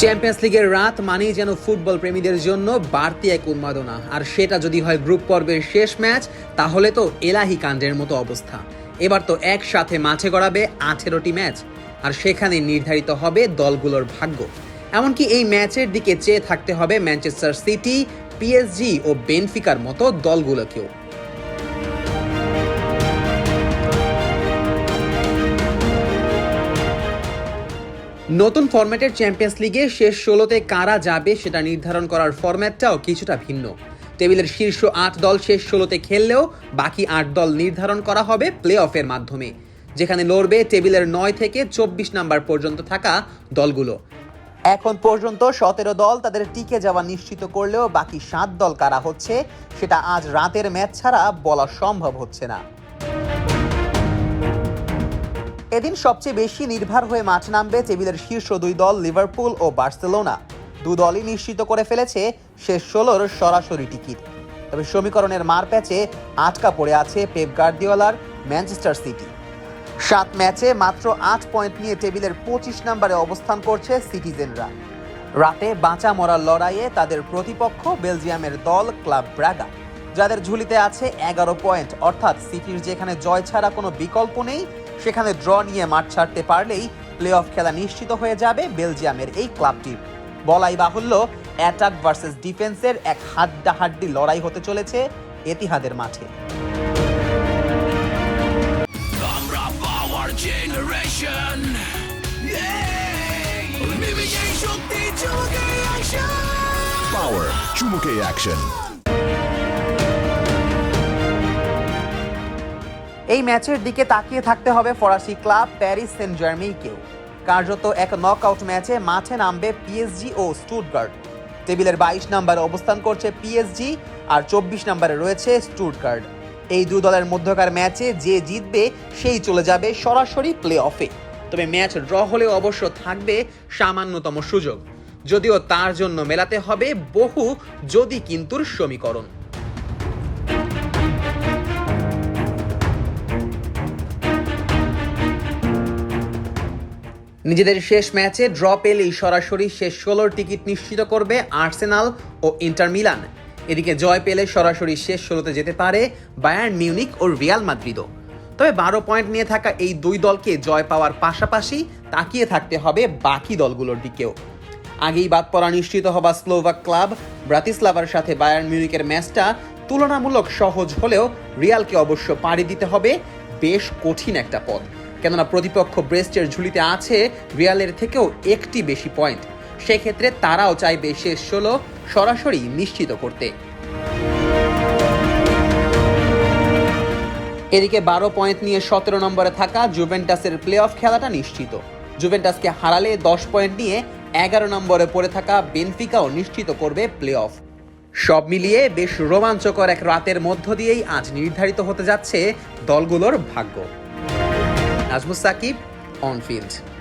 Champions লিগের রাত মানেই যেন ফুটবল প্রেমীদের জন্য বাড়তি এক উন্মাদনা। আর সেটা যদি হয় গ্রুপ পর্বের শেষ ম্যাচ, তাহলে তো এলাহি কাণ্ডের মতো অবস্থা। এবার তো একসাথে মাঠে গড়াবে আঠেরোটি ম্যাচ, আর সেখানে নির্ধারিত হবে দলগুলোর ভাগ্য। এমনকি এই ম্যাচের দিকে চেয়ে থাকতে হবে ম্যানচেস্টার সিটি, পিএসজি ও বেনফিকার মতো দলগুলোকেও। নতুন ফরম্যাটের চ্যাম্পিয়ন্স লিগে শেষ ষোলোতে কারা যাবে সেটা নির্ধারণ করার ফরম্যাটটাও কিছুটা ভিন্ন। টেবিলের শীর্ষ আট দল শেষ ষোলোতে খেললেও বাকি আট দল নির্ধারণ করা হবে প্লে অফের মাধ্যমে। যেখানে লড়বে টেবিলের নয় থেকে চব্বিশ নাম্বার পর্যন্ত থাকা দলগুলো। এখন পর্যন্ত সতেরো দল তাদের টিকে যাওয়া নিশ্চিত করলেও বাকি সাত দল কারা হচ্ছে, সেটা আজ রাতের ম্যাচ ছাড়া বলা সম্ভব হচ্ছে না। এদিন সবচেয়ে বেশি নির্ভর হয়ে মাঠ নামবে টেবিলের শীর্ষ দুই দল লিভারপুল ও বার্সেলোনা। দু দলই নিশ্চিত করে ফেলেছে শেষ ষোলোর সরাসরি টিকিট। তবে সমীকরণের মার প্যাচে আটকা পড়ে আছে পেপ গার্দিওলার ম্যানচেস্টার সিটি। সাত ম্যাচে মাত্র আট পয়েন্ট নিয়ে টেবিলের পঁচিশ নম্বরে অবস্থান করছে সিটিজেনরা। রাতে বাঁচা মরার লড়াইয়ে তাদের প্রতিপক্ষ বেলজিয়ামের দল ক্লাব ব্রাগা, যাদের ঝুলিতে আছে এগারো পয়েন্ট। অর্থাৎ সিটির যেখানে জয় ছাড়া কোনো বিকল্প নেই সেখানে ড্র নিয়ে মাঠ ছাড়তে পারলেই প্লে অফ খেলা নিশ্চিত হয়ে যাবে বেলজিয়ামের এই ক্লাবটি। বলাই বাহুল্য অ্যাটাক ভার্সেস ডিফেন্সের এক হাড্ডাহাড্ডি লড়াই হতে চলেছে এতিহাদের মাঠে। Power চুমুকে অ্যাকশন এই ম্যাচের দিকে তাকিয়ে থাকতে হবে ফরাসি ক্লাব প্যারিস সেন্ট জার্মেইকেও কার্যত এক নকআউট ম্যাচে মাঠে নামবে পিএসজি ও স্টুটগার্ড টেবিলের বাইশ নম্বরে অবস্থান করছে পিএসজি আর চব্বিশ নম্বরে রয়েছে স্টুটগার্ড এই দু দলের মধ্যকার ম্যাচে যে জিতবে, সেই চলে যাবে সরাসরি প্লে অফে তবে ম্যাচ ড্র হলেও অবশ্য থাকবে সামান্যতম সুযোগ। যদিও তার জন্য মেলাতে হবে বহু যদি কিন্তুর সমীকরণ। নিজেদের শেষ ম্যাচে ড্র পেলেই সরাসরি শেষ ষোলোর টিকিট নিশ্চিত করবে আর্সেনাল ও ইন্টার মিলান। এদিকে জয় পেলে সরাসরি শেষ ষোলোতে যেতে পারে বায়ার্ন মিউনিক ও রিয়াল মাদ্রিদও। তবে বারো পয়েন্ট নিয়ে থাকা এই দুই দলকে জয় পাওয়ার পাশাপাশি তাকিয়ে থাকতে হবে বাকি দলগুলোর দিকেও। আগেই বাদ পড়া নিশ্চিত হওয়া স্লোভাক ক্লাব ব্রাতিস্লাভার সাথে বায়ার্ন মিউনিকের ম্যাচটা তুলনামূলক সহজ হলেও রিয়ালকে অবশ্য পাড়ি দিতে হবে। বেশ কঠিন একটা পথ। কেননা প্রতিপক্ষ ব্রেস্টের ঝুলিতে আছে রিয়ালের থেকেও একটি বেশি পয়েন্ট। সেক্ষেত্রে তারাও চাইবে শেষ ষোলো সরাসরি নিশ্চিত করতে। এদিকে বারো পয়েন্ট নিয়ে সতেরো নম্বরে থাকা জুভেন্টাসের প্লে অফ খেলাটা নিশ্চিত। জুভেন্টাসকে হারালে দশ পয়েন্ট নিয়ে এগারো নম্বরে পড়ে থাকা বেনফিকাও নিশ্চিত করবে প্লে অফ সব মিলিয়ে বেশ রোমাঞ্চকর এক রাতের মধ্য দিয়েই আজ নির্ধারিত হতে যাচ্ছে দলগুলোর ভাগ্য। Rasmus Saki on field.